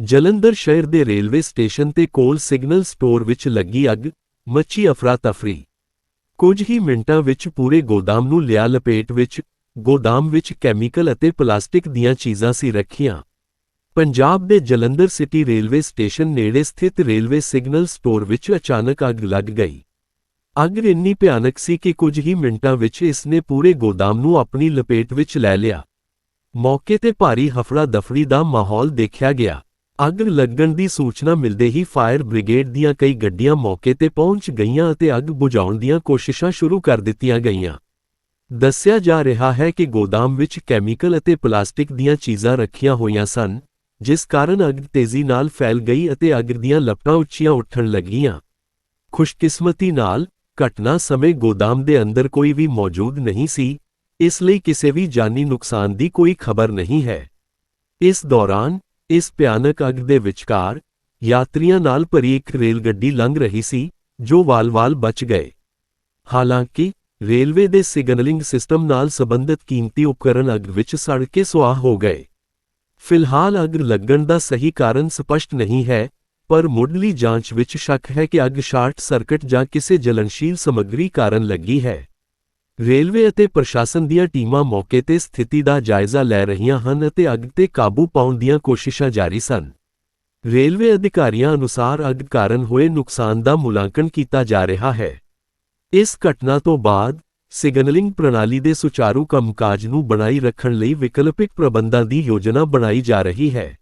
ਜਲੰਧਰ ਸ਼ਹਿਰ ਦੇ railway station ਤੇ ਕੋਲ ਸਿਗਨਲ ਸਟੋਰ ਵਿੱਚ ਲੱਗੀ ਅੱਗ, ਮੱਚੀ ਅਫਰਾ-ਤਫਰੀ। ਕੁਝ ਹੀ ਮਿੰਟਾਂ ਵਿੱਚ ਪੂਰੇ ਗੋਦਾਮ ਨੂੰ ਲਿਆ ਲਪੇਟ ਵਿੱਚ, ਗੋਦਾਮ ਵਿੱਚ ਕੈਮੀਕਲ ਅਤੇ ਪਲਾਸਟਿਕ ਦੀਆਂ ਚੀਜ਼ਾਂ ਸੀ ਰੱਖੀਆਂ। ਪੰਜਾਬ ਦੇ ਜਲੰਧਰ ਸਿਟੀ ਰੇਲਵੇ ਸਟੇਸ਼ਨ ਨੇੜੇ ਸਥਿਤ ਰੇਲਵੇ ਸਿਗਨਲ ਸਟੋਰ ਵਿੱਚ ਅਚਾਨਕ ਅੱਗ ਲੱਗ ਗਈ। ਅੱਗ ਇੰਨੀ ਭਿਆਨਕ ਸੀ ਕਿ ਕੁਝ ਹੀ ਮਿੰਟਾਂ ਵਿੱਚ ਇਸ ਨੇ ਪੂਰੇ ਗੋਦਾਮ ਨੂੰ ਆਪਣੀ ਲਪੇਟ ਵਿੱਚ ਲੈ ਲਿਆ। ਮੌਕੇ ਤੇ ਭਾਰੀ ਹਫੜਾ ਦਫੜੀ ਦਾ ਮਾਹੌਲ ਦੇਖਿਆ ਗਿਆ। ਅੱਗ ਲੱਗਣ ਦੀ ਸੂਚਨਾ ਮਿਲਦੇ ਹੀ ਫਾਇਰ ਬ੍ਰਿਗੇਡ ਦੀਆਂ ਕਈ ਗੱਡੀਆਂ ਮੌਕੇ ਤੇ ਪਹੁੰਚ ਗਈਆਂ ਅਤੇ ਅੱਗ ਬੁਝਾਉਣ ਦੀਆਂ ਕੋਸ਼ਿਸ਼ਾਂ ਸ਼ੁਰੂ ਕਰ ਦਿੱਤੀਆਂ ਗਈਆਂ। ਦੱਸਿਆ ਜਾ ਰਿਹਾ ਹੈ ਕਿ ਗੋਦਾਮ ਵਿੱਚ ਕੈਮੀਕਲ ਅਤੇ ਪਲਾਸਟਿਕ ਦੀਆਂ ਚੀਜ਼ਾਂ ਰੱਖੀਆਂ ਹੋਈਆਂ ਸਨ, ਜਿਸ ਕਾਰਨ ਅੱਗ ਤੇਜ਼ੀ ਨਾਲ ਫੈਲ ਗਈ ਅਤੇ ਅੱਗ ਦੀਆਂ ਲਪਟਾਂ ਉੱਚੀਆਂ ਉੱਠਣ ਲੱਗੀਆਂ। ਖੁਸ਼ਕਿਸਮਤੀ ਨਾਲ, ਘਟਨਾ ਸਮੇਂ ਗੋਦਾਮ ਦੇ ਅੰਦਰ ਕੋਈ ਵੀ ਮੌਜੂਦ ਨਹੀਂ ਸੀ, ਇਸ ਲਈ ਕਿਸੇ ਵੀ ਜਾਨੀ ਨੁਕਸਾਨ ਦੀ ਕੋਈ ਖਬਰ ਨਹੀਂ ਹੈ। ਇਸ ਦੌਰਾਨ ਇਸ ਭਿਆਨਕ ਅੱਗ ਦੇ ਵਿਚਕਾਰ ਯਾਤਰੀਆਂ ਨਾਲ ਭਰੀ ਇੱਕ ਰੇਲ ਗੱਡੀ ਲੰਘ ਰਹੀ ਸੀ, ਜੋ ਵਾਲ-ਵਾਲ ਬਚ ਗਏ। ਹਾਲਾਂਕਿ, ਰੇਲਵੇ ਦੇ ਸਿਗਨਲਿੰਗ ਸਿਸਟਮ ਨਾਲ ਸੰਬੰਧਿਤ ਕੀਮਤੀ ਉਪਕਰਨ ਅੱਗ ਵਿੱਚ ਸੜ ਕੇ ਸੁਆਹ ਹੋ ਗਏ। ਫਿਲਹਾਲ ਅੱਗ ਲੱਗਣ ਦਾ ਸਹੀ ਕਾਰਨ ਸਪਸ਼ਟ ਨਹੀਂ ਹੈ, ਪਰ ਮੁੱਢਲੀ ਜਾਂਚ ਵਿੱਚ ਸ਼ੱਕ ਹੈ ਕਿ ਅੱਗ ਸ਼ਾਰਟ ਸਰਕਟ ਜਾਂ ਕਿਸੇ ਜਲਨਸ਼ੀਲ ਸਮੱਗਰੀ ਕਾਰਨ ਲੱਗੀ ਹੈ। ਰੇਲਵੇ ਅਤੇ ਪ੍ਰਸ਼ਾਸਨ ਦੀਆਂ ਟੀਮਾਂ ਮੌਕੇ ਤੇ ਸਥਿਤੀ ਦਾ ਜਾਇਜ਼ਾ ਲੈ ਰਹੀਆਂ ਹਨ ਅਤੇ ਅੱਗ ਤੇ ਕਾਬੂ ਪਾਉਣ ਦੀਆਂ ਕੋਸ਼ਿਸ਼ਾਂ ਜਾਰੀ ਸਨ। ਰੇਲਵੇ ਅਧਿਕਾਰੀਆਂ ਅਨੁਸਾਰ ਅੱਗ ਕਾਰਨ ਹੋਏ ਨੁਕਸਾਨ ਦਾ ਮੁਲਾਂਕਣ ਕੀਤਾ ਜਾ ਰਿਹਾ ਹੈ। ਇਸ ਘਟਨਾ ਤੋਂ ਬਾਅਦ ਸਿਗਨਲਿੰਗ ਪ੍ਰਣਾਲੀ ਦੇ ਸੁਚਾਰੂ ਕੰਮਕਾਜ ਨੂੰ ਬਣਾਈ ਰੱਖਣ ਲਈ ਵਿਕਲਪਿਕ ਪ੍ਰਬੰਧਾਂ ਦੀ ਯੋਜਨਾ ਬਣਾਈ ਜਾ ਰਹੀ ਹੈ।